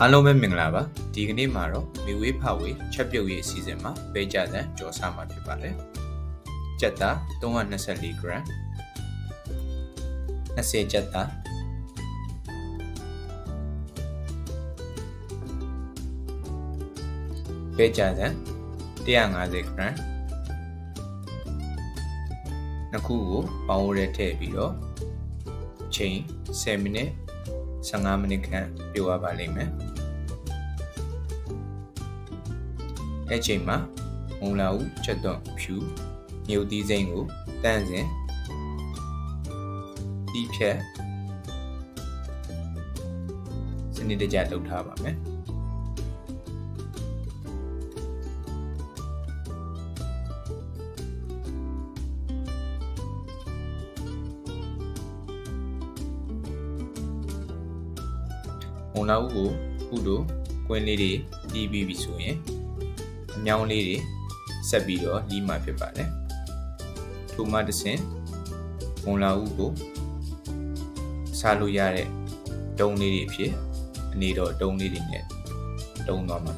အားလုံးပဲမင်္ဂလာပါဒီကနေ့မှာတော့မိဝေးဖဝေးချက်ပြုတ်ရေးအစီအစဉ်မှာပဲကြစံကြော်စားမှာဖြစ်ပါတယ်ကြက်သား324 gram 20ကြက်သားပဲကြစံ150 gram နှစ်ခုကိုပေါင်းရဲထည့်ပြီးတော့ချိန်10မိနစ် 15မိနစ်ခန့်ပြိုရပါလိမ့်မယ်အဲ့ချိန်မှာမုံလာဦးချက်သွန်ဖြူမြုပ်သီးစိမ့်ကိုတန့်စင်ဒီဖြက်စနစ်တကျလုပ်ထားပါမယ် မုံလာဦးကိုခုလိုကွင်းလေးတွေတီးပြီးပြီဆိုရင်အမြောင်းလေးတွေဆက်ပြီးတော့လီးမှဖြစ်ပါတယ်ထိုမှတစ်ဆင့်မုံလာဦးကိုစားလို့ရတဲ့တုံးလေးတွေဖြစ်အနေတော့တုံးလေးတွေနဲ့တုံးသွားမှာ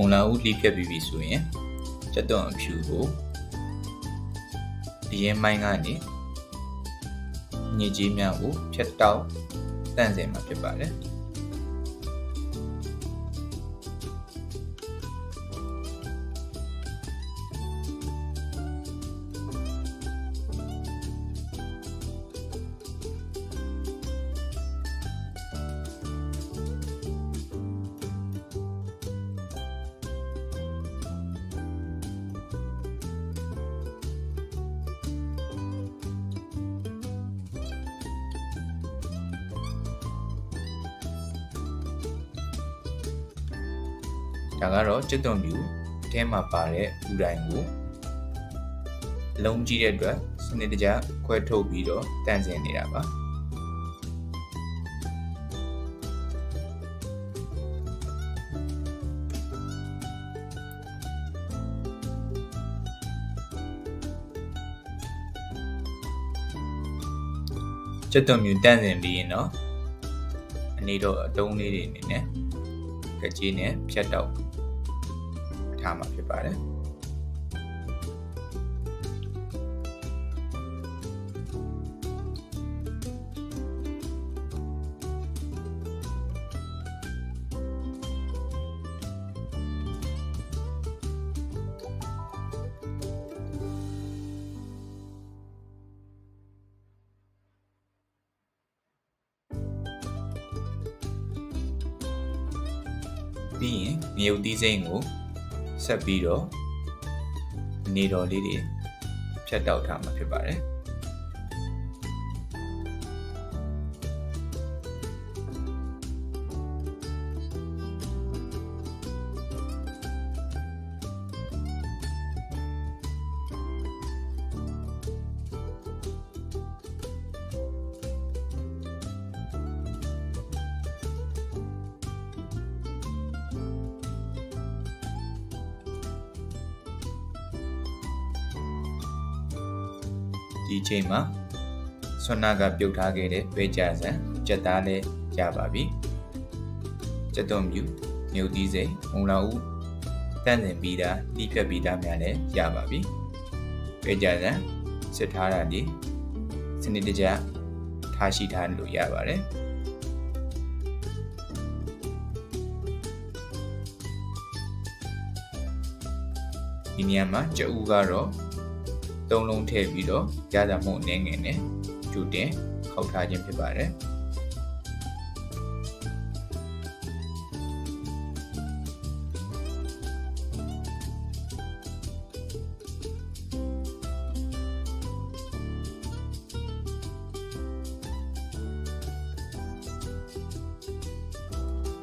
မုံလာဦးလီးဖြတ်ပြီးပြီဆိုရင်ချက်သွန်အဖြူကိုအရင်မိုင်းကနေညစ်ကြီးများကိုဖြတ်တောက်တန့်စင်မှာဖြစ်ပါတယ် ဒါကတော့ချက်သွန်ပြူအထဲမှာပါတဲ့ဥတိုင်းကိုအလုံးကြီးတဲ့အတွက်စနစ်တကျခွဲထုတ်ပြီးတော့တန့်စင်နေတာပါချက်သွန်မြူတန့်စင်ပြီးရင်တော့အနေတော့အတုံးလေးတွေအနေနဲ့ကကြီးနဲ့ဖြတ်တော့ ထားမှာဖြစ်ပါတယ်ပြီးရင်မြုပ်သီးစိမ့်ကို ဆက်ပြီးတော့နေတော်လေးတွေဖြတ်တောက်ထားမှာဖြစ်ပါတယ် ဒီအချိန်မှာဆွမ်းနာကပြုတ်ထားခဲ့တဲ့ပဲကြဆန်ကြက်သားလည်းရပါပြီကြက်သွန်မြူမြုပ်သီးစိမ်မုံလာဦးတန့်စင်ပြီးသားတီးဖြတ်ပြီးသားများလည်းရပါပြီပဲကြဆန်စစ်ထားတာဒီစနစ်တကျထားရှိထားလို့ရပါတယ်ဒီနေရာမှာကြက်ဥကတော့ သုံးလုံးထည့်ပြီးတော့ရတာမှုအနေငယ်နဲ့ကျူတင်ခောက်ထားခြင်းဖြစ်ပါတယ်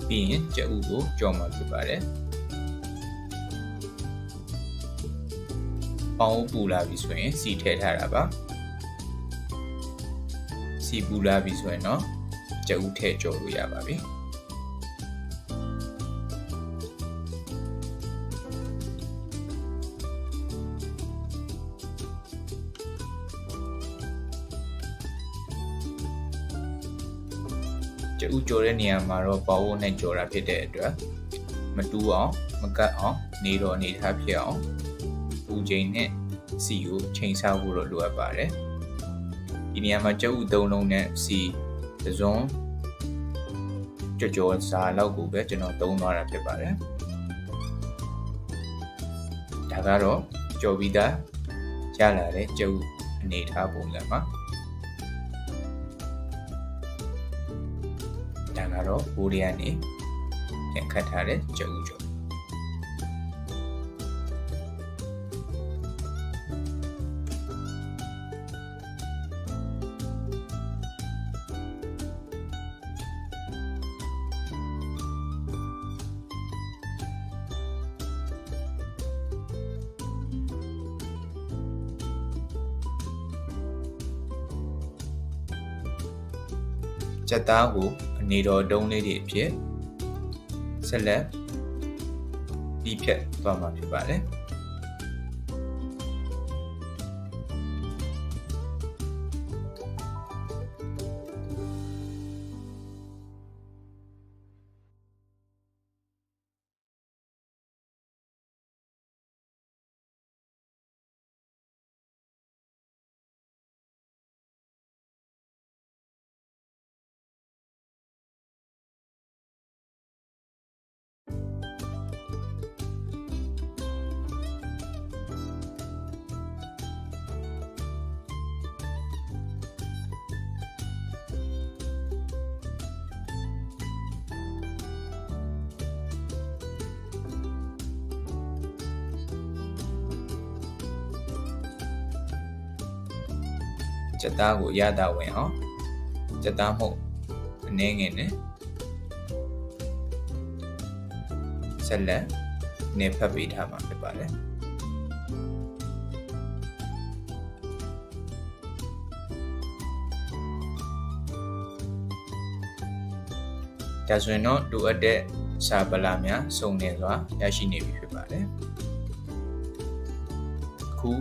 ပြီးရင်ကြက်ဥကိုကြော်မှာဖြစ်ပါတယ် ပေါင်းပူလာပြီဆိုရင်စီထည့်ထားတာပါစီပူလာပြီဆိုရင်တော့ကြက်ဥထည့်ကြော်လို့ရပါပြီကျဥကြော်တဲ့နေရာမှာတော့ပေါဝုတ်နဲ့ကြော်တာဖြစ်တဲ့အတွက်မတူးအောင်မကတ်အောင်နေတော့အနေထားဖြစ်အောင် ပူချိန်နဲ့စီကိုချိန်ဆဖို့တော့လိုအပ်ပါတယ်ဒီနေရာမှာကျုပ်ဥသုံးလုံးနဲ့စီသစုံကြော်ကြော်စားလောက်ကိုပဲကျွန်တော်သုံးသွားတာဖြစ်ပါတယ်ဒါကတော့ကြော်ပြီးသားရလာတဲ့ကျုပ်အနေထားပုံစံပါဒါကတော့ဘိုးရီကနေပြန်ခတ်ထားတဲ့ကျုပ်ကြော် ကြက်သားကိုအနေတော်တုံးလေးတွေအဖြစ်ဆက်လက်ပြီးဖြတ်သွားမှာဖြစ်ပါတယ် ကြက်သားကိုရတာဝင်အောင်ကြက်သားမှုတ်အနေငယ်နဲ့ဆက်လက်နေဖက်ပေးထားမှာဖြစ်ပါတယ်ဒါဆိုရင်တော့လိုအပ်တဲ့စာပလာများစုံနေစွာရရှိနေပြီဖြစ်ပါတယ်ခု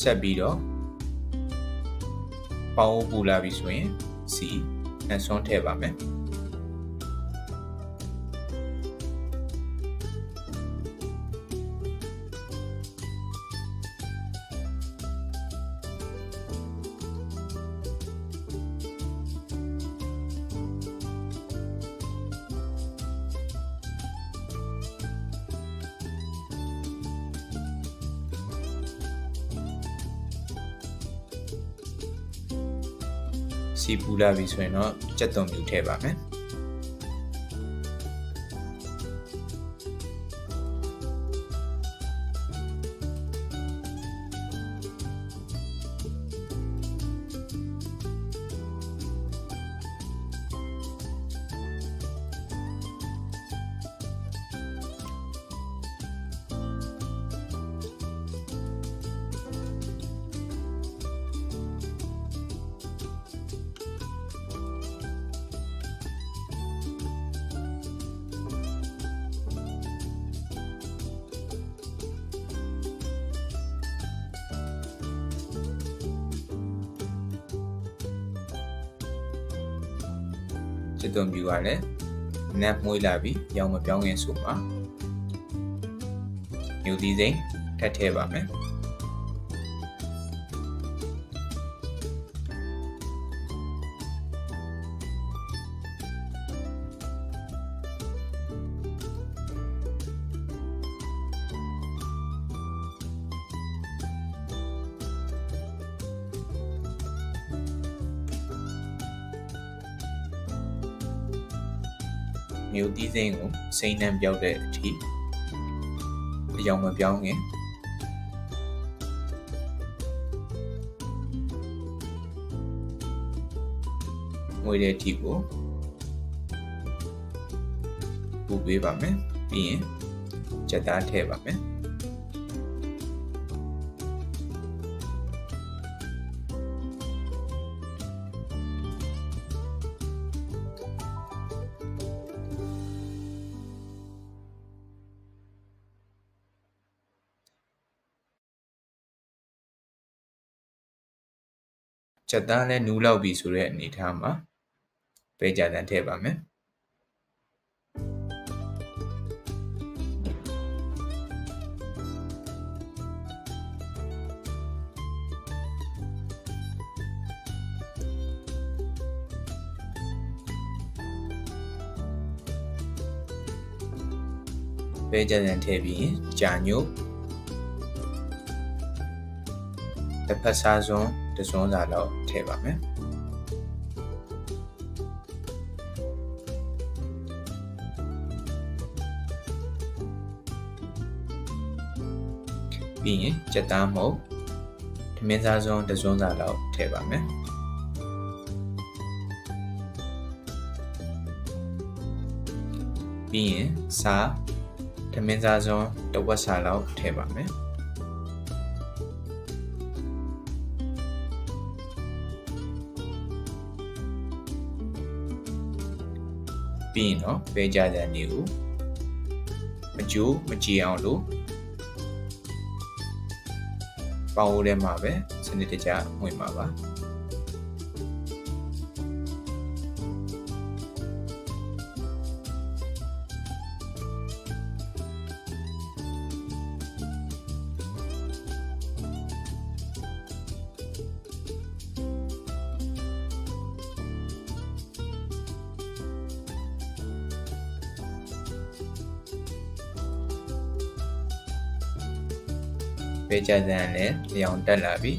ဆက်ပြီးတော့ ပေါင်းပူလာပြီဆိုရင်စီအဆွန်းထည့်ပါမယ် စီပူလာပြီဆိုရင်တော့ကြက်သွန်မြူထည့်ပါမယ် ကြက်သွန်မြူကလည်းနက်မွေးလာပြီးရောင်မပြောင်းခင်ဆိုမှာမြူသီးစိမ်းထပ်ထည့်ပါမယ် မျိုးသီးစိမ်းကိုစိမ်းနှံပြောက်တဲ့အထိအယောင်မပြောင်းခင်ငွေတဲ့အထိကိုပူပေးပါမယ်ပြီးရင်ကြက်သားထည့်ပါမယ် ချက်သားလည်းနူးလောက်ပြီဆိုတဲ့အနေအထားမှာပဲကြတဲ့ထည့်ပါမယ်ပဲကြတဲ့ထည့်ပြီးရင်ကြာညို့တစ်ဖက်စားစွန်း တစ်စွန်းစာလောက်ထည့်ပါမယ်ပြီးရင်ကြက်သားမုတ်ထမင်းစားစွန်းတစ်စွန်းစာလောက်ထည့်ပါမယ်ပြီးရင်စားထမင်းစားစွန်းတစ်ဝက်စာလောက်ထည့်ပါမယ် ပြီးရင်တော့ပဲကြတဲ့နေကိုမကြိုးမကြည်အောင်လို့ပေါင်းဦးထဲမှာပဲစနစ်တကျဝင်ပါပါ ပဲကြတဲ့လည်းလျောင်တက်လာပြီ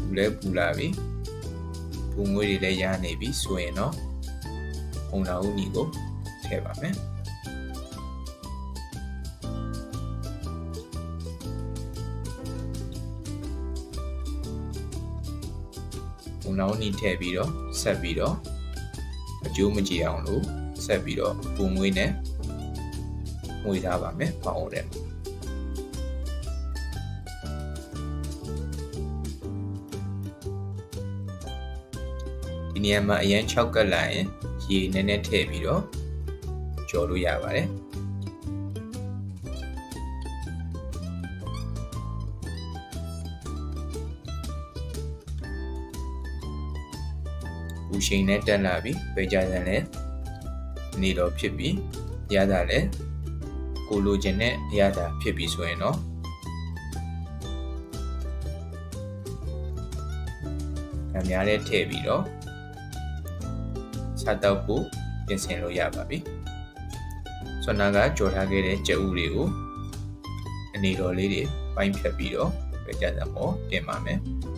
ပူလဲပူလာပြီပူငွေးတွေလည်းရနေပြီဆိုရင်တော့ပုံလာဦးနီကိုထည့်ပါမယ်ပုံလာဦးနီထည့်ပြီးတော့ဆက်ပြီးတော့အကျိုးမကြည့်အောင်လို့ဆက်ပြီးတော့ပူငွေးနဲ့ငွေထားပါမယ်ပေါင်းဦးတဲ့ ဒီနေရာမှာအရင်6ကပ်လိုက်ရင်ရေနည်းနည်းထည့်ပြီးတော့ကြော်လို့ရပါတယ်ဘူရှိန်နဲ့တက်လာပြီးပေကြစံလည်းနေတော့ဖြစ်ပြီးရတာလည်းကိုလိုချင်တဲ့အရသာဖြစ်ပြီးဆိုရင်တော့အများနဲ့ထည့်ပြီးတော့ စားတော့ဖို့ပြင်ဆင်လို့ရပါပြီ။ဆွမ်းနာကကြော်ထားခဲ့တဲ့ကြက်ဥတွေကိုအနေတော်လေးတွေပိုင်းဖြတ်ပြီးတော့ပဲကြစံပေါ်တင်ပါမယ်။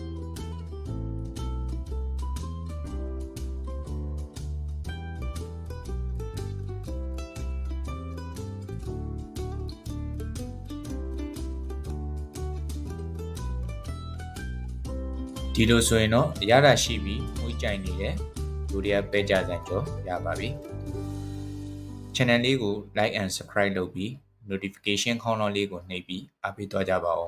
ဒီလိုဆိုရင်တော့ရတာရှိပြီးငွေကြိုင်နေတဲ့ လူတွေကပဲကြစံကြောရပါပြီ channel လေးကို like and subscribe လုပ်ပြီး notification ခေါင်းလောင်းလေးကိုနှိပ်ပြီးအားပေးသွားကြပါဦး